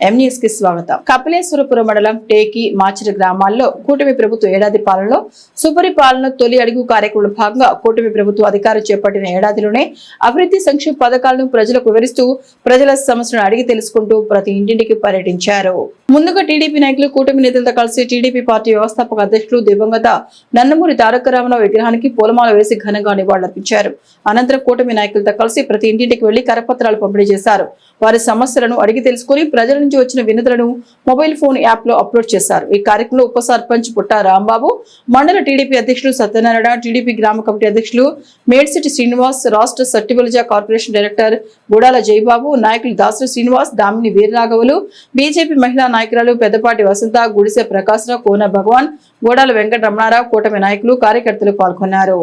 ఎంన్యూస్కి స్వాగతం. కపిలేశ్వరపురం మండలం టేకి మాచిర గ్రామాల్లో కూటమి ప్రభుత్వ ఏడాది పాలనలో సుపరిపాలన తొలి అడుగు కార్యక్రమంలో భాగంగా కూటమి ప్రభుత్వ అధికారులు చేపట్టిన ఏడాదిలోనే అభివృద్ధి సంక్షేమ పథకాలను ప్రజలకు వివరిస్తూ ప్రజల సమస్యలను అడిగి తెలుసుకుంటూ ప్రతి ఇంటింటికి పర్యటించారు. ముందుగా టీడీపీ నాయకులు కూటమి నేతలతో కలిసి టీడీపీ పార్టీ వ్యవస్థాపక అధ్యక్షులు దివంగత నందమూరి తారక రామారావు విగ్రహానికి పూలమాల వేసి ఘనంగా నివాళులర్పించారు. అనంతరం కూటమి నాయకులతో కలిసి ప్రతి ఇంటింటికి వెళ్ళి కరపత్రాలు పంపిణీ చేశారు. వారి సమస్యలను అడిగి తెలుసుకుని ప్రజల నుంచి వచ్చిన వినతులను మొబైల్ ఫోన్ యాప్లో అప్లోడ్ చేశారు. ఈ కార్యక్రమంలో ఉప సర్పంచ్ పుట్ట రాంబాబు మండల టీడీపీ అధ్యక్షులు సత్యనారాయణ టీడీపీ గ్రామ కమిటీ అధ్యక్షులు మేడ్సిటి శ్రీనివాస్ రాష్ట్ర సట్టిబలిజా కార్పొరేషన్ డైరెక్టర్ గుడాల జయబాబు నాయకులు దాసరి శ్రీనివాస్ దామిని వీరరాఘవులు బీజేపీ మహిళా నాయకురాలు పెద్దపాటి వసంత గుడిసె ప్రకాశ్రావు కోన భగవాన్ గోడాల వెంకట రమణారావు కూటమి నాయకులు కార్యకర్తలు పాల్గొన్నారు.